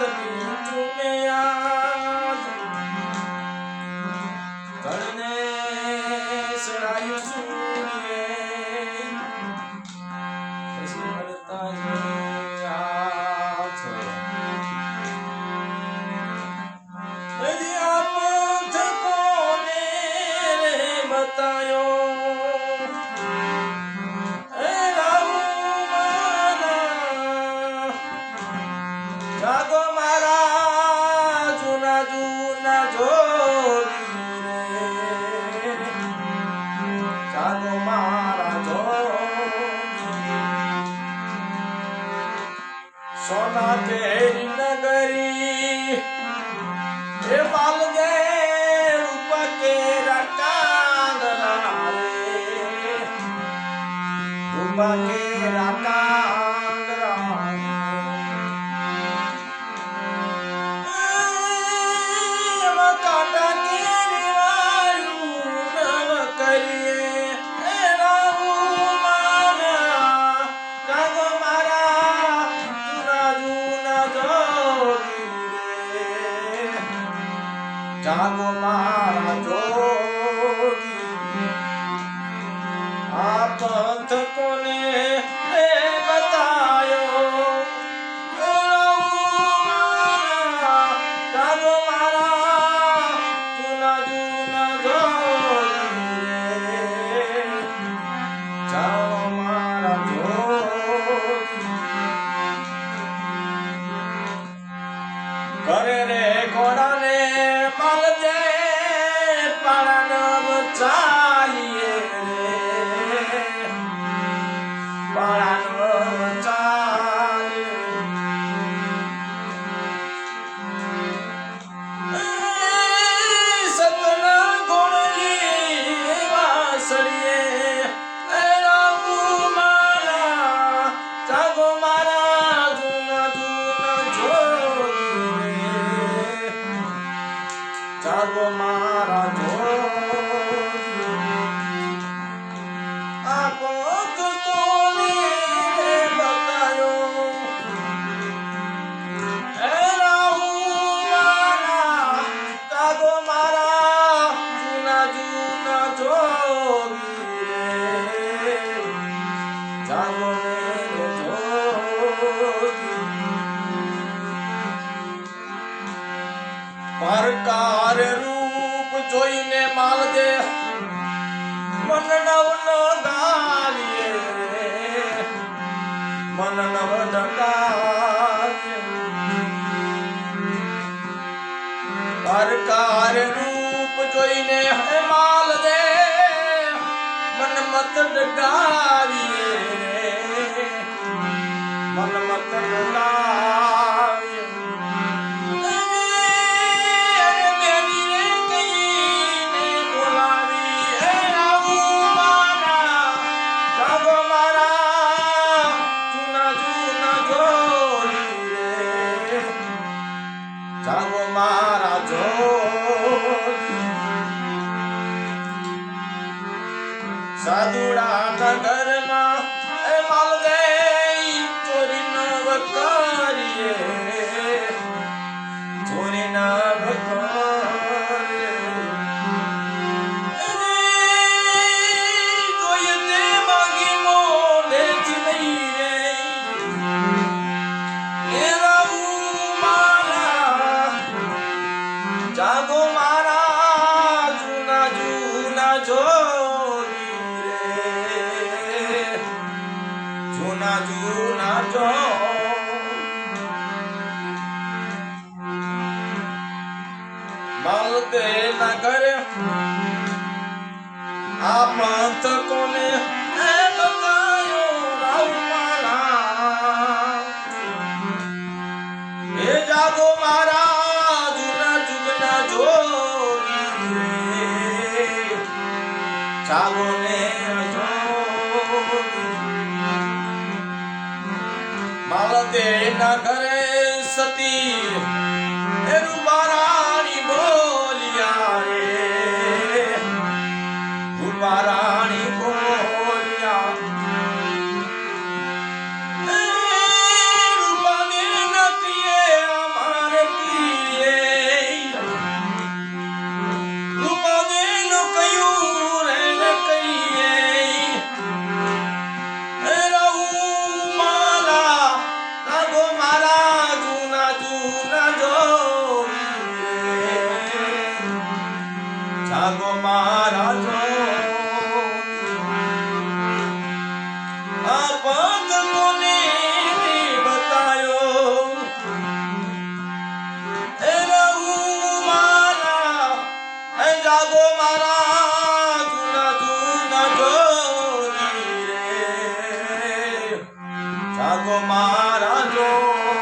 的命运呀、જૂના જોગી રે જાગો મારા જોગી સોના કેરી નગરી એ માલ દે રૂપ કેરા કાંદરા રે રૂપ કેરા કાંદરા જાગો મારા જોગી. આ પંથ કોને પરકાર રૂપ જોઈને માલ દે મન નવ નો ગાવીએ મન નવ પરકાર રૂપ જોઈને હે માલ દે મન મત ડકાવીએ મારા જોગી સાધુડા નગરમાં માલદે ના કરે. આ પંથ કોને એ બતાયો મારા એ જાગો મારા જૂના જુગના જોગી જાગો. ને માલદે ના ઘરે સતી